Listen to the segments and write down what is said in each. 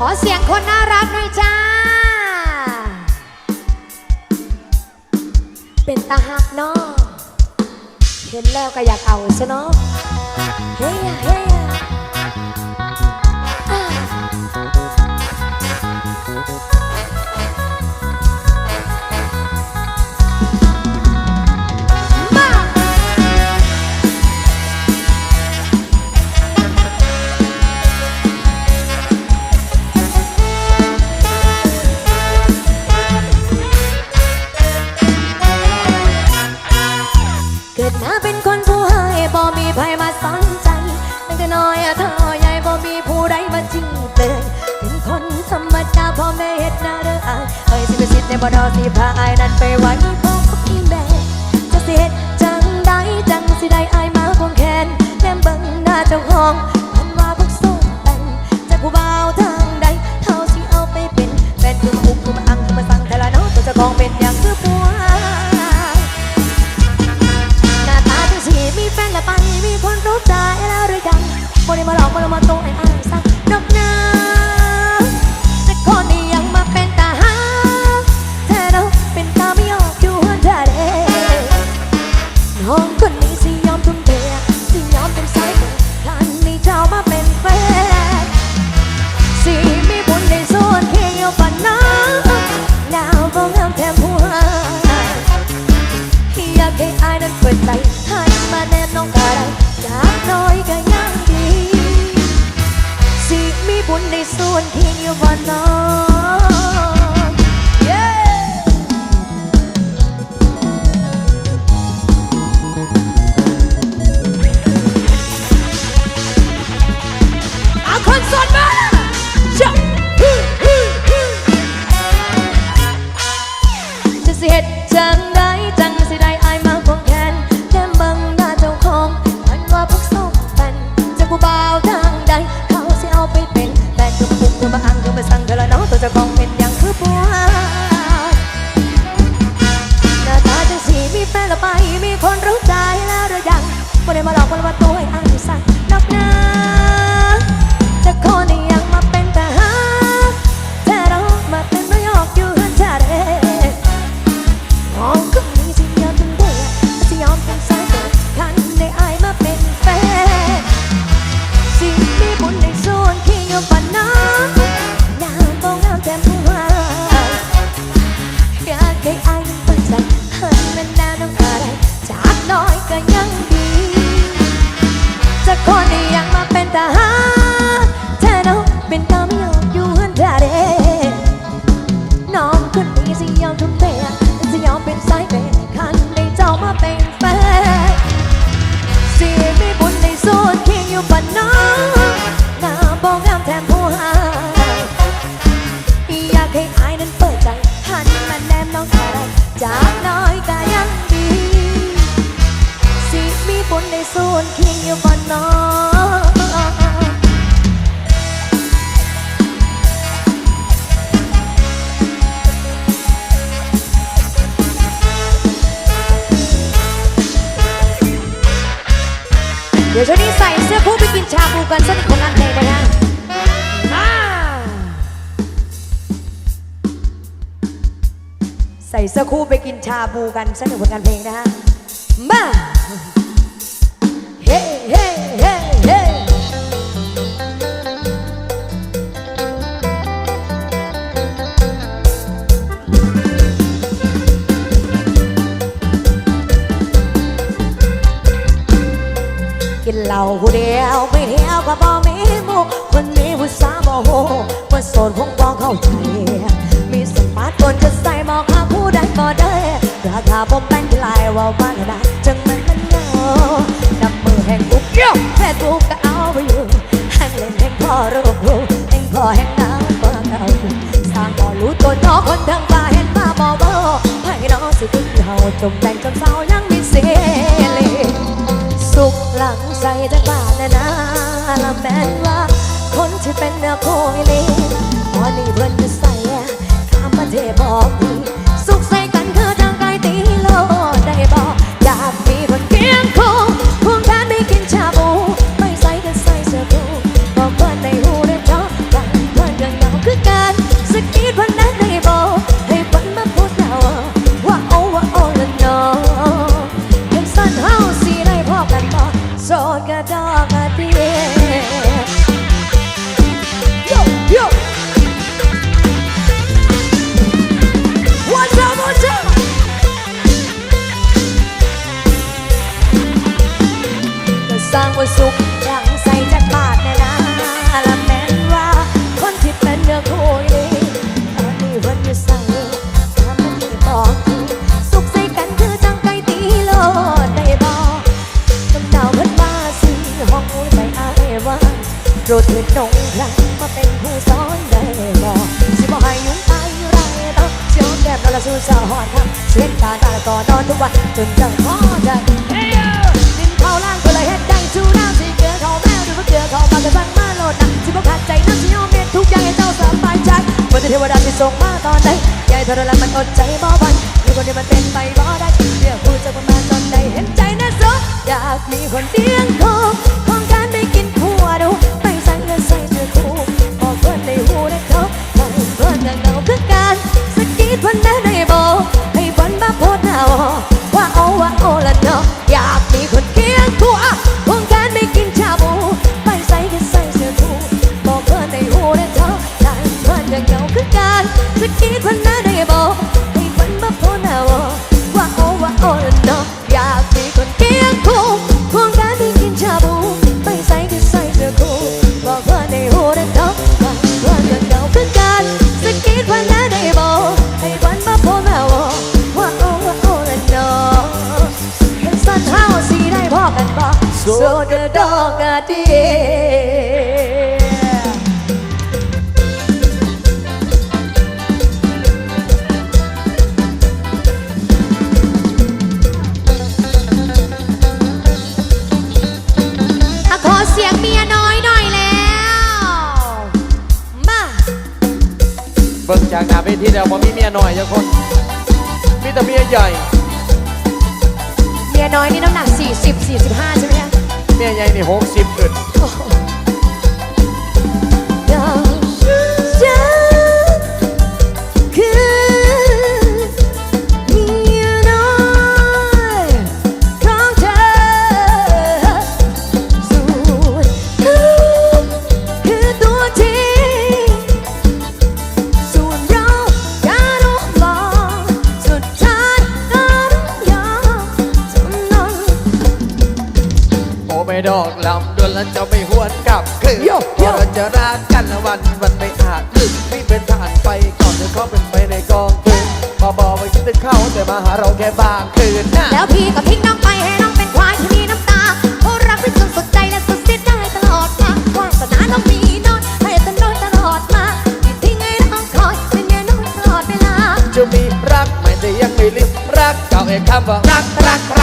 ขอเสียงคนน่ารักหน่อยจ้า เป็นตาหักเนอะเห็นแล้วก็อยากเอาซะเนาะเฮ้ยเฮ้ บ่นอสิพาไอ้นั้นไปไว้ บุญในส่วนที่อยู่บ่นอ ชาบูกันสักคนนั้นเพลยนะคะใส่เสื้อคู่ไปกินชาบูกันสนุกผลงานเพลงนะฮะ มา บ่ได้ราคาบ่แป้นลายว่าว่าได้จังมันมันเงานับมือแห่งบุกแค่บุกก็เอาไปอยู่แห่งเล่นแห่งพ่อรูปรูแห่งพ่อแห่งน้ำบ่เงาสร้างบ่รู้ตัวน้องคนทางฟ้าเห็นมาบ่เบ้อไผ่น้องสิขึ้นเฮาจมแต่งจนสาวยังมีเสียเลยสุขหลังใสจังบ้านนะนะละแม้ว่า คนที่เป็นเนื้อโคยเลย ผู้สอนได้บอกสิบอกให้ยุ่งไปไรต้องเชียวแก้มนอนละสู้สะหอนครับเสียงตาตาละก่อนนอนทุกวันจนจะพอใจเฮ้ยดินเขาล่างก็เลยเฮ็ดได้สู้น้ำสิเกลือเขาแมวดูว่าเกลือเขามากระสั่งมาโลดนะสิบอกขาดใจน้ำสิยอมเม็ดทุกอย่างให้เจ้าสบายใจวันที่เทวดาสิส่งมาตอนไหนใหญ่ทรมานมันอดใจบ่ไหวมีคนที่มันเป็นไปบ่ได้เรียกพูดจะประมาณตอนใดเห็นใจนะโซอยากมีคนเลี้ยงคงของการไปกินผัวดู สกีดวันนั้นได้บ ดอดอกกะเดีอะขอเสียงเมียน้อยหน่อยแล้ว มา เบิ่งจากหน้าเวทีแล้วบ่มีเมียน้อยจังคนมีแต่เมียใหญ่ เมียน้อยนี่น้ำหนัก 40 45 ใช่ไหมคะ เมียใหญ่นี่หกสิบขึ้น ดอกลำดวนแล้วจะไม่หวนกลับคือโย่โย่พอเราจะรักกันละวันวันไม่อาจลืมนี่เป็นทหารไปก่อนจะเขาเป็นไปในกองคืนบอบอกไปคิดถึงเขาแต่มาหาเราแค่บางคืนนะ แล้วพี่ก็ทิ้งน้องไปให้น้องเป็นควายที่มีน้ำตาเพราะรักพี่จนสุดใจและสุดสิ้นได้ตลอดมาวาสนาน้องมีน้อยให้แต่น้อยตลอดมาที่ทิ้งให้น้องคอยเป็นเมียน้อยตลอดเวลา จะมีรักไม่แต่ยังไม่ลืมรักเก่าเอกคำว่ารักรัก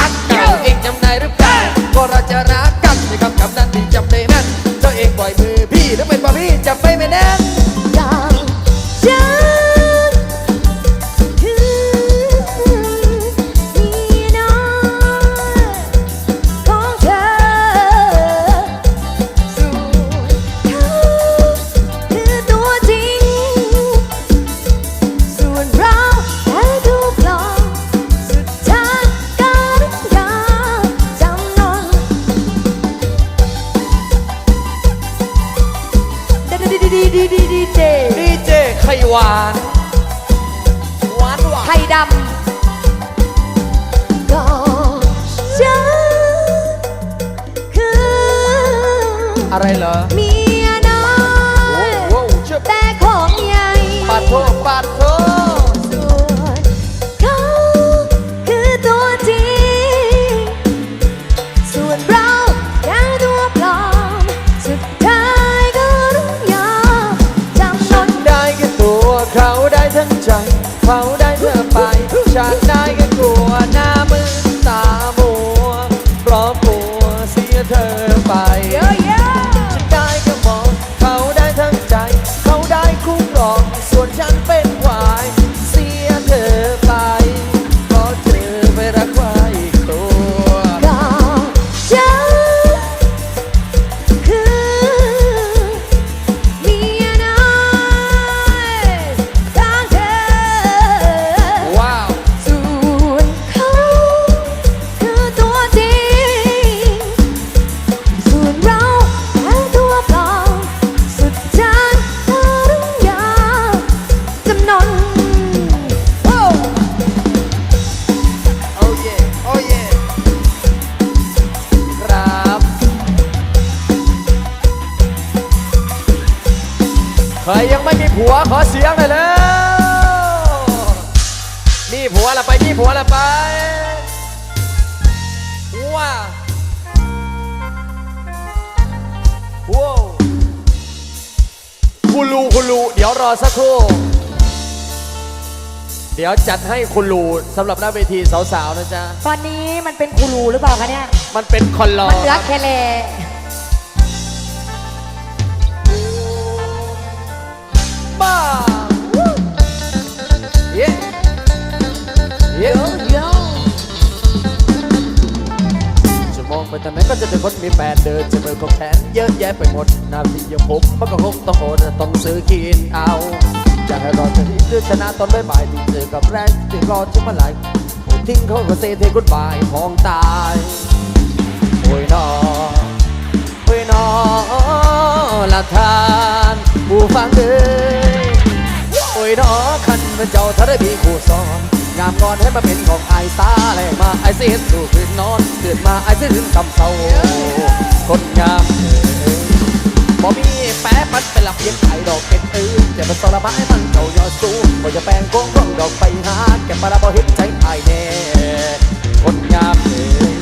อะไรเหรอ เมียน้อโอ้ยโหเชื่อแต่ของใหญ่ปาดโทปาดโทส่วนเขาคือตัวจริง ส่วนเราแค่ตัวปลอม สุดท้ายก็ต้องยอมจำนนได้แค่ตัวเขาได้ทั้งใจ เขาได้เธอไปฉันได้ ใครยังไม่มีผัวขอเสียงหน่อยแล้ว มีผัวละไป มีผัวละไปว้าวว้าวคุณลูคุณลูเดี๋ยวรอสักครู่เดี๋ยวจัดให้คุณลูสำหรับหน้าเวทีสาวๆนะจ๊ะ ตอนนี้มันเป็นคูรูหรือเปล่าคะเนี่ย มันเป็นคอนลอมันเหลือแค่เล บ้าเย้เย้โยจะมงไปทางไหนก็จะเจอคนมีแฟนเดินจะมือของแขนเยอะแยะไปหมดหน้าที่ยังผมมันก็คงต้องโหดต้องซื้อกินเอาอยากให้รอจะที่หรือชนะตอนบ่ายๆที่เจอกับแรงที่รอจะเมื่อไหร่ทิ้งเขาก็เซเทกุดบายพองตายโอ้ยนอโอ้ยนอละทานผู้ฟังเอ้ ยโอ้ยน้อคันเป็นเจ้าถ้าได้มีคู่ซ้อนงามงอนให้มาเป็นของไอ้ตาแลกมาไอ้ายสิเห็นสู่คืนนอนตื่นมาไอ้ายสิถึงคำเศร้าคนงามเอ้ยบ่มีแป๊ะมันเป็นหลักเพียงไข่ดอกเป็นตื้นจะมาสระบายมันเก่ายอดสูงบ่จะแปลงโกงร่องดอกไปหาแกมาล้วบ่เห็นใจไอ้ายแน่คนงามเอ้ย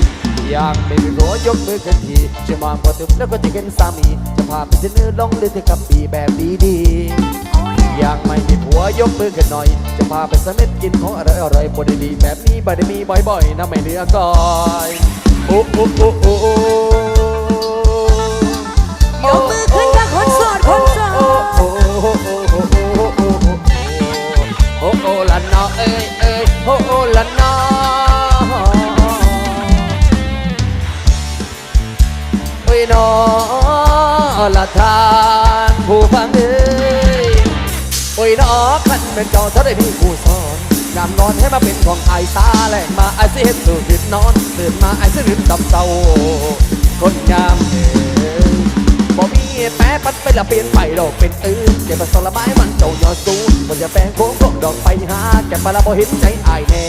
อยากไม่มีหัวยกมือกันทีจะมองพอถึงแล้วก็จะเห็นสามี จะพาไปเที่ยวลองเล่นที่กับปีแบบดีๆ อยากไม่มีผัวยกมือกันหน่อย จะพาไปสเม็ดกินของอร่อยอร่อยบดีๆแบบนี้บด้มีบ่อยๆนะไม่เหลือก้อยโอ้โอ้โอ้โอ้ยกมือขึ้นกับคนโสดคนโสดโอ้โอ้โอ้โอ้โอ้โอ้โอ้โอ้ละนอเอ้ยเอ้ยโอ้โอ้ละนอโอ้ยนอละทานผู้ฟังเอ้ยโอ้ ยนอขันเป็นจ้าเท่าได้พี่ผู้สอนงามนอนให้มาเป็นของไอ้ายตาแหลกมาไอ้ายสิเห็นสู่ตื่นนอนตื่นมาไอ้ายสิลืมตับเศร้าคนงามเอ๋ยบ่มีแป๊ะปัดไปละเปลี่ยนไปดอกเป็นอื่นเก็บมาสละไม้มันเจ้ายอดสูงมันจะแปลงโค้งโคดอกไปหาแก็บมาละบ่เห็นใจไอ้ายแน่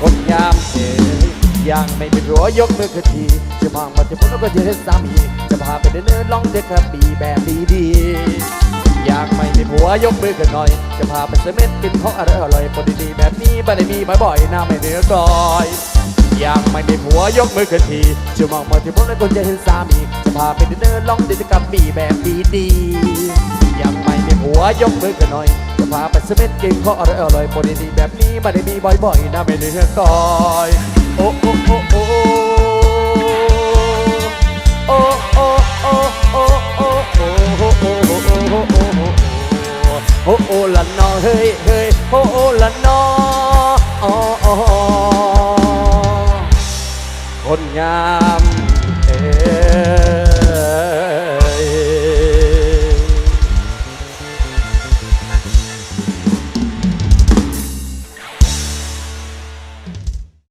คนงามเอ๋ยยังไม่เป็นหัวยกมือขึ้นทีจะมองมาจะพูดแล้วก็จะเห็นสามีจะพาไปเดินเนินลองเด็กกระบี่แบบดีๆ ยกมือกันหน่อย จะพาไปเซเม็ดกินของอร่อยอร่อยคนดีๆแบบนี้ไม่ได้มีบ่อยๆหน้าไม่เหนือกลอยอยากไม่มีผัวยกมือกันทีจะมองมาที่พวกนั้นคนจะเห็นสามีจะพาไปดินเนอร์ลองดินกับมีแบบดีๆอยากไม่มีผัวยกมือกันหน่อย จะพาไปเซเม็ดกินของอร่อยอร่อยคนดีๆแบบนี้ไม่ได้มีบ่อยๆหน้าไม่เหนือกลอยโอ้โอ้โอ้โอ้